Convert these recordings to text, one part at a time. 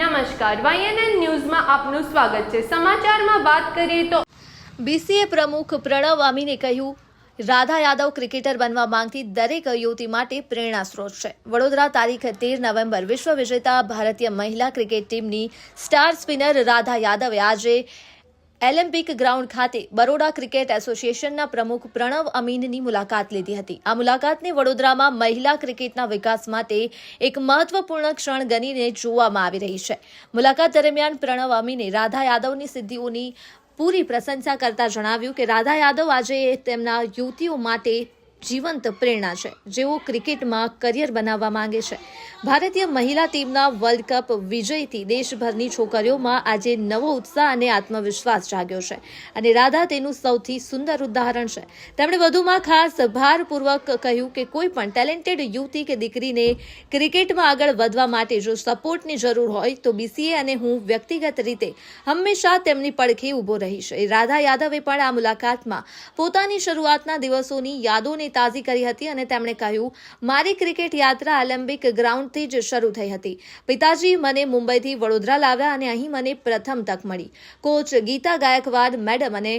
નમસ્કાર વાયએનએન ન્યૂઝમાં આપનું સ્વાગત છે. સમાચારમાં વાત કરીએ તો બીસીએ પ્રમુખ પ્રણવ અમીને કહ્યું, રાધા યાદવ ક્રિકેટર બનવા માંગતી દરેક યુવતી માટે પ્રેરણા સ્ત્રોત છે. વડોદરા તારીખ તેર નવેમ્બર, વિશ્વ વિજેતા ભારતીય મહિલા ક્રિકેટ ટીમની સ્ટાર સ્પિનર રાધા યાદવે આજે એલિમ્પિક ગ્રાઉન્ડ ખાતે બરોડા ક્રિકેટ એસોસિએશનના પ્રમુખ પ્રણવ અમીનની મુલાકાત લીધી હતી. આ મુલાકાતને વડોદરામાં મહિલા ક્રિકેટના વિકાસ માટે એક મહત્વપૂર્ણ ક્ષણ ગણીને જોવામાં આવી રહી છે. મુલાકાત દરમિયાન પ્રણવ અમીને રાધા યાદવની સિદ્ધિઓની પૂરી પ્રશંસા કરતા જણાવ્યું કે રાધા યાદવ આજે તેમના યુવતીઓ માટે જીવંત પ્રેરણા છે, જેઓ ક્રિકેટમાં કરિયર બનાવવા માંગે છે. ભારતીય મહિલા ટીમના વર્લ્ડ કપ વિજયથી દેશભરની છોકરીઓમાં આજે નવો ઉત્સાહ અને આત્મવિશ્વાસ જાગ્યો છે અને રાધા તેનું સૌથી સુંદર ઉદાહરણ છે. તેમણે વધુમાં ખાસ ભારપૂર્વક કહ્યું કે કોઈ પણ ટેલેન્ટેડ યુવતી કે દીકરીને ક્રિકેટમાં આગળ વધવા માટે જો સપોર્ટની જરૂર હોય તો બીસીએ અને હું વ્યક્તિગત રીતે હંમેશા તેમની પડખે ઊભો રહીશ. રાધા યાદવે પણ આ મુલાકાતમાં પોતાની શરૂઆતના દિવસોની યાદોને તાજી કરી હતી અને તેમણે કહ્યું, મારી ક્રિકેટ યાત્રા ઓલિમ્પિક ગ્રાઉન્ડથી જ શરૂ થઈ હતી. પિતાજી મને મુંબઈથી વડોદરા લાવ્યા અને અહીં મને પ્રથમ તક મળી. કોચ ગીતા ગાયકવાડ, મેડમ અને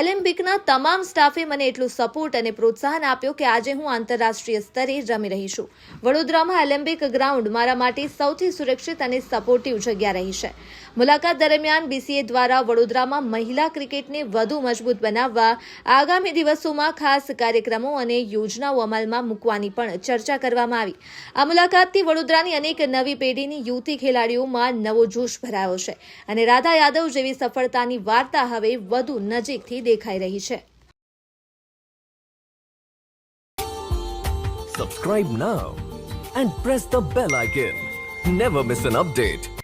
ઓલિમ્પિકના તમામ સ્ટાફે મને એટલું સપોર્ટ અને પ્રોત્સાહન આપ્યો કે આજે હું આંતરરાષ્ટ્રીય સ્તરે રમી રહી છું. વડોદરામાં ઓલિમ્પિક ગ્રાઉન્ડ મારા માટે સૌથી સુરક્ષિત અને સપોર્ટિવ જગ્યા રહી છે. મુલાકાત દરમિયાન બીસીએ દ્વારા વડોદરામાં મહિલા ક્રિકેટને વધુ મજબૂત બનાવવા આગામી દિવસોમાં ખાસ કાર્યક્રમો અને યોજનાઓ અમલમાં મૂકવાની પણ ચર્ચા કરવામાં આવી આ મુલાકાતથી વડોદરાની અનેક નવી પેઢીની યુવતી ખેલાડીઓમાં નવો જોશ ભરાયો છે અને રાધા યાદવ જેવી સફળતાની વાર્તા હવે વધુ નજીકથી દેખાઈ રહી છે Subscribe now and press the bell icon. Never miss an update.